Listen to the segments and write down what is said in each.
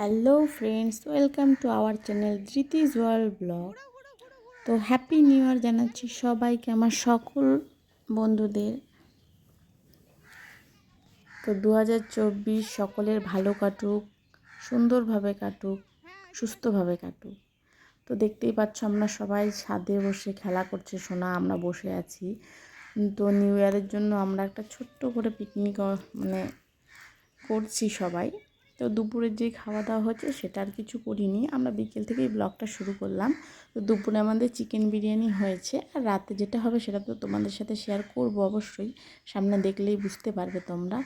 Hello friends welcome to our channel Dhritis world blog তো happy new year জানাচ্ছি সবাইকে, আমার সকল বন্ধুদের। তো দু হাজার চব্বিশ সকলের ভালো কাটুক, সুন্দরভাবে কাটুক, সুস্থভাবে কাটুক। তো দেখতেই পাচ্ছ, আমরা সবাই ছাদে বসে খেলা করছে, সোনা, আমরা বসে আছি। তো নিউ ইয়ারের জন্য আমরা একটা ছোট্ট করে পিকনিক মানে করছি সবাই। তো দুপুরের যে খাওয়া দাওয়া হচ্ছে সেটা আর কিছু করিনি। আমরা বিকেল থেকেই ব্লগটা শুরু করলাম। তো দুপুরে আমাদের চিকেন বিরিয়ানি হয়েছে। আর রাতে যেটা হবে সেটা তো তোমাদের সাথে শেয়ার করব অবশ্যই। সামনে দেখলেই বুঝতে পারবে তোমরা।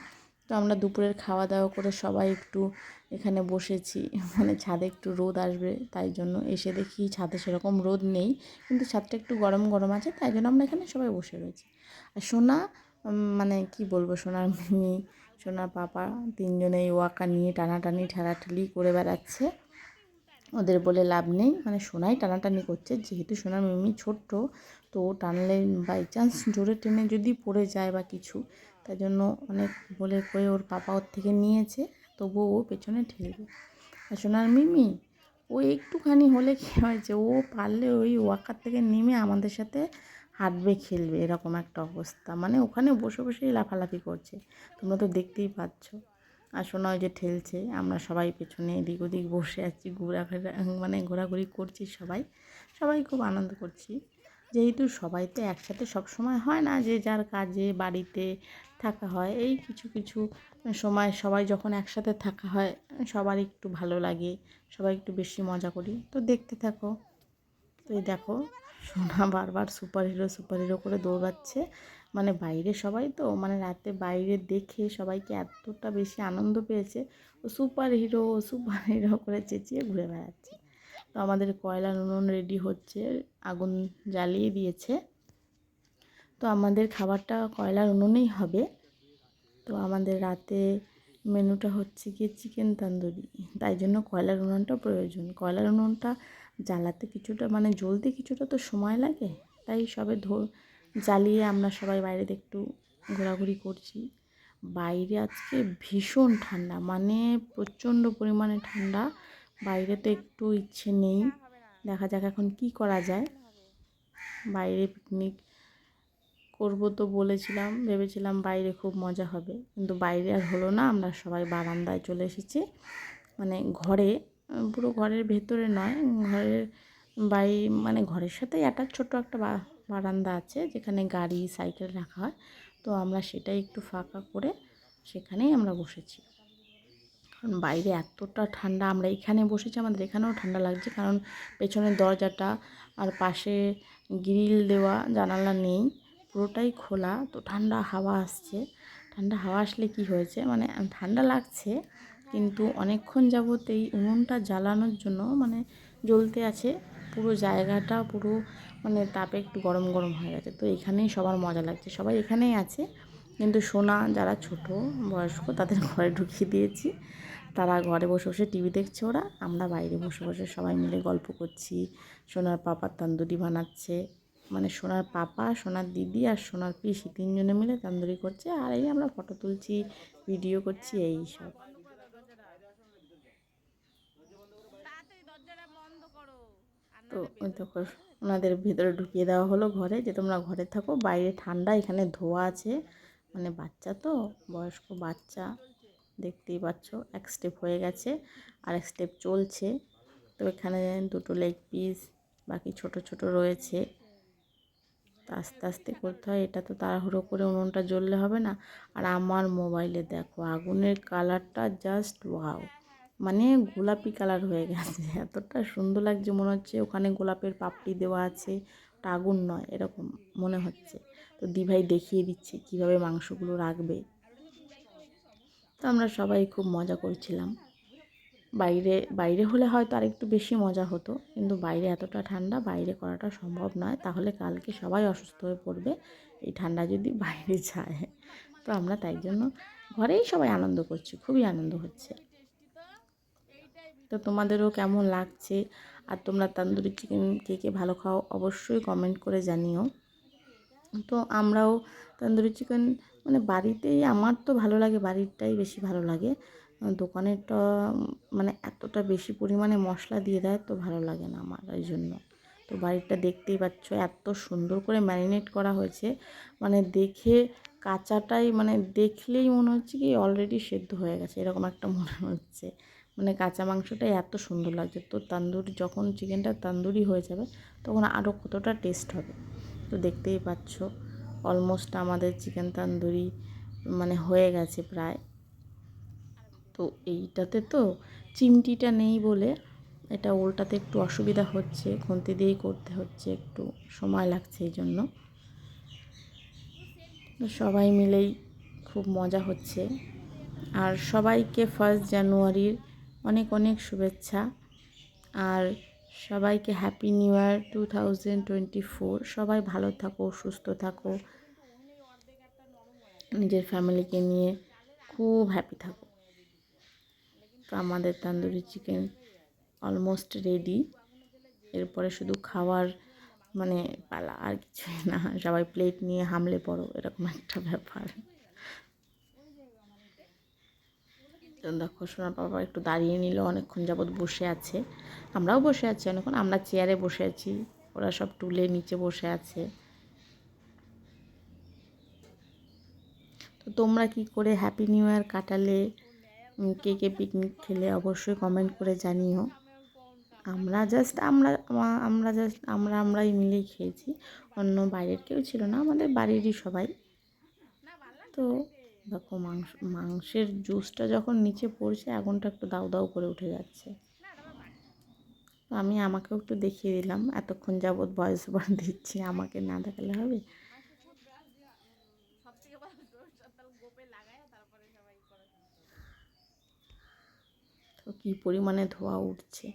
তো আমরা দুপুরের খাওয়া দাওয়া করে সবাই একটু এখানে বসেছি। মানে ছাদে একটু রোদ আসবে, তাই জন্য এসে দেখি ছাদে সেরকম রোদ নেই। কিন্তু ছাদটা একটু গরম গরম আছে, তাই জন্য আমরা এখানে সবাই বসে রয়েছি। আর সোনা মানে কি বলব, সোনার মিমি সোনার পাপা তিনজনেই ওয়াকা নিয়ে টানাটানি, ঠেলাঠেলি করে বেড়াচ্ছে। ওদের বলে লাভ নেই। মানে সোনাই টানাটানি করছে। যেহেতু সোনার মিমি ছোট্ট, তো ও টানলে বাই চান্স জোরে টেনে যদি পড়ে যায় বা কিছু তাই জন্য অনেক বলে কয়ে ওর পাপা ওর থেকে নিয়েছে, তবুও ও পেছনে ঠেলবে। আর সোনার মিমি, ও একটুখানি হলে কী হয়েছে ও পারলে ওই ওয়াকার থেকে নেমে আমাদের সাথে হাঁটবে খেলবে, এরকম একটা অবস্থা। মানে ওখানে বসে বসেই লাফালাফি করছে। তোমরা তো দেখতেই পাচ্ছ। আর শোনা যে ঠেলছে। আমরা সবাই পেছনে এদিক ওদিক বসে আছি ঘোরাঘোরা মানে ঘোরাঘুরি করছি সবাই। সবাই খুব আনন্দ করছি। যেহেতু সবাই তো একসাথে সব সময় হয় না যে যার কাজে, বাড়িতে থাকা হয়, এই কিছু কিছু সময় সবাই যখন একসাথে থাকা হয়, সবার একটু ভালো লাগে, সবাই একটু বেশি মজা করি। তো দেখতে থাকো। তো এই দেখো সোনা বারবার সুপার হিরো সুপার হিরো করে দৌড়াচ্ছে। মানে বাইরে সবাই তো মানে রাতে বাইরে দেখে সবাইকে এতটা বেশি আনন্দ পেয়েছে। ও সুপার হিরো সুপার হিরো করে চেঁচিয়ে ঘুরে বেড়াচ্ছে। তো আমাদের কয়লা নুন রেডি হচ্ছে, আগুন জ্বালিয়ে দিয়েছে। তো আমাদের খাবারটা কয়লার উনুনেই হবে। তো আমাদের রাতে মেনুটা হচ্ছে গিয়ে চিকেন তান্দুরি। তাই জন্য কয়লার উনুনটা প্রয়োজন। কয়লার উনুনটা জ্বালাতে কিছুটা মানে জ্বলতে কিছুটা তো সময় লাগে। তাই সবে ধো, জ্বালিয়ে আমরা সবাই বাইরে একটু ঘোরাঘুরি করছি। বাইরে আজকে ভীষণ ঠান্ডা মানে প্রচণ্ড পরিমাণে ঠান্ডা। বাইরে তো একটু ইচ্ছে নেই। দেখা যাক এখন কি করা যায়। বাইরে পিকনিক করব তো বলেছিলাম, ভেবেছিলাম বাইরে খুব মজা হবে। কিন্তু বাইরে আর হলো না, আমরা সবাই বারান্দায় চলে এসেছি। মানে ঘরে পুরো ঘরের ভেতরে নয়, ঘরের বাই মানে ঘরের সাথে একটা ছোট একটা বারান্দা আছে যেখানে গাড়ি, সাইকেল রাখা হয়। তো আমরা সেটাই একটু ফাঁকা করে সেখানেই আমরা বসেছি। কারণ বাইরে এতটা ঠান্ডা, আমরা এখানে বসেছি, আমাদের এখানেও ঠান্ডা লাগছে। কারণ পেছনের দরজাটা আর পাশে গ্রিল দেওয়া, জানালা নেই, পুরোটাই খোলা। তো ঠান্ডা হাওয়া আসছে। ঠান্ডা হাওয়া আসলে কি হয়েছে? মানে ঠান্ডা লাগছে কিন্তু অনেকক্ষণ যাবত এই উনুনটা জ্বালানোর জন্য মানে জ্বলতে আছে। পুরো জায়গাটা পুরো মানে তাপে একটু গরম গরম হয়ে গেছে। তো এখানেই সবার মজা লাগছে। সবাই এখানেই আছে। কিন্তু সোনা, যারা ছোট, বয়স্ক, তাদের ঘরে ঢুকিয়ে দিয়েছি। তারা ঘরে বসে বসে টিভি দেখছে ওরা। আমরা বাইরে বসে বসে সবাই মিলে গল্প করছি। সোনার পাপার তান্দুরি বানাচ্ছে। মানে সোনার পাপা, সোনার দিদি আর সোনার পিসি তিনজনে মিলে তান্দুরি করছে। আর এই আমরা ফটো তুলছি, ভিডিও করছি, এই সব। তো ওই তো ওনাদের ভেতরে ঢুকিয়ে দেওয়া হলো ঘরে যে তোমরা ঘরে থাকো। বাইরে ঠান্ডা, এখানে ধোয়া আছে। মানে বাচ্চা তো, বয়স্ক বাচ্চা, দেখতেই পাচ্ছ, এক স্টেপ হয়ে গেছে, আর এক স্টেপ চলছে। তো এখানে দুটো লেগ পিস বাকি ছোট ছোট রয়েছে। আস্তে আস্তে করতে হয়, এটা তো তাড়াহুড়ো করে উনুনটা জ্বললে হবে না। আর আমার মোবাইলে দেখো, আগুনের কালারটা জাস্ট ওয়াও মানে গোলাপি কালার হয়ে গেছে। এতটা সুন্দর লাগছে মনে হচ্ছে ওখানে গোলাপের পাপড়ি দেওয়া আছে। ওটা আগুন নয়, এরকম মনে হচ্ছে। তো দিভাই দেখিয়ে দিচ্ছে কীভাবে মাংসগুলো রাখবে। তো আমরা সবাই খুব মজা করছিলাম। বাইরে বাইরে হলে হয়তো আর একটু বেশি মজা হতো, কিন্তু বাইরে এতটা ঠান্ডা, বাইরে করাটা সম্ভব নয়। তাহলে কালকে সবাই অসুস্থ হয়ে পড়বে, এই ঠান্ডা যদি বাইরে যায়। তো আমরা তাই জন্য ঘরেই সবাই আনন্দ করছি, খুবই আনন্দ হচ্ছে। তো তোমাদেরও কেমন লাগছে? আর তোমরা তান্দুরি চিকেন কে কে ভালো খাও অবশ্যই কমেন্ট করে জানিও। তো আমরাও তন্দুরি চিকেন মানে বাড়িতেই আমার তো ভালো লাগে, বাড়িরটাই বেশি ভালো লাগে। দোকানেরটা মানে এতটা বেশি পরিমাণে মশলা দিয়ে দেয় তো ভালো লাগে না আমার ওই জন্য। তো বাড়িটা দেখতেই পাচ্ছ এত সুন্দর করে ম্যারিনেট করা হয়েছে। মানে দেখে কাঁচাটাই মানে দেখলেই মনে হচ্ছে কি অলরেডি সেদ্ধ হয়ে গেছে, এরকম একটা মনে হচ্ছে। মানে কাঁচা মাংসটাই এত সুন্দর লাগছে। তো তান্দুরি, যখন চিকেনটা তান্দুরি হয়ে যাবে, তখন আরও কতটা টেস্ট হবে? তো দেখতেই পাচ্ছ অলমোস্ট আমাদের চিকেন তান্দুরি মানে হয়ে গেছে প্রায়। তো এইটাতে তো চিমটিটা নেই বলে এটা উল্টাতে একটু অসুবিধা হচ্ছে, খুন্তি দিয়েই করতে হচ্ছে, একটু সময় লাগছে এই জন্য। সবাই মিলেই খুব মজা হচ্ছে। আর সবাইকে ফার্স্ট জানুয়ারির অনেক অনেক শুভেচ্ছা। আর সবাইকে happy new year two thousand twenty four সবাই ভালো থাকো, সুস্থ থাকো। নিজের ফ্যামিলিকে নিয়ে খুব হ্যাপি থাকো। তো আমাদের তান্দুরি চিকেন অলমোস্ট রেডি এরপরে শুধু খাওয়ার মানে পালা, আর কিছুই না। সবাই প্লেট নিয়ে হামলে পড়ো, এরকম একটা ব্যাপার তো দেখো, সোনার বাবা একটু দাঁড়িয়ে নিল, অনেকক্ষণ যাবৎ বসে আছে। আমরাও বসে আছি অনেকক্ষণ, আমরা চেয়ারে বসে আছি, ওরা সব টুলে নিচে বসে আছে। তো তোমরা কি করে হ্যাপি নিউ ইয়ার কাটালে? কে কে পিকনিক খেলে অবশ্যই কমেন্ট করে জানিও। আমরা জাস্ট আমরা আমরা জাস্ট আমরা, আমরাই মিলেই খেয়েছি। অন্য বাইরের কেউ ছিল না, আমাদের বাড়িরই সবাই। তো দেখো মাংস, মাংসের জুসটা যখন নিচে পড়ছে, আগুনটা একটু দাউ দাউ করে উঠে যাচ্ছে। আমি আমাকেও একটু দেখিয়ে দিলাম, এতক্ষণ যাবৎ বয়স ওভার দিচ্ছি, আমাকে না দেখালে হবে? তো কী পরিমাণে ধোয়া উঠছে।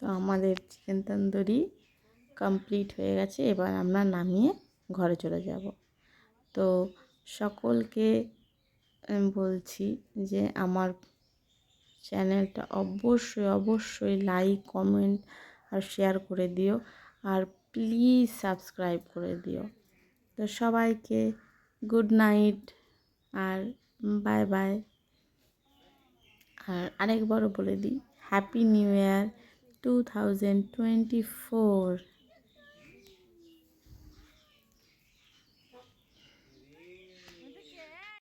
তো আমাদের চিকেন তন্দুরি কমপ্লিট হয়ে গেছে, এবার আমরা নামিয়ে ঘরে চলে যাব। তো সকলকে বলছি যে আমার চ্যানেলটা অবশ্যই অবশ্যই লাইক, কমেন্ট আর শেয়ার করে দিও আর প্লিজ সাবস্ক্রাইব করে দিও। তো সবাইকে গুড নাইট আর বাই বাই। আর আরেকবারও বলে দিই, happy new year two thousand twenty four.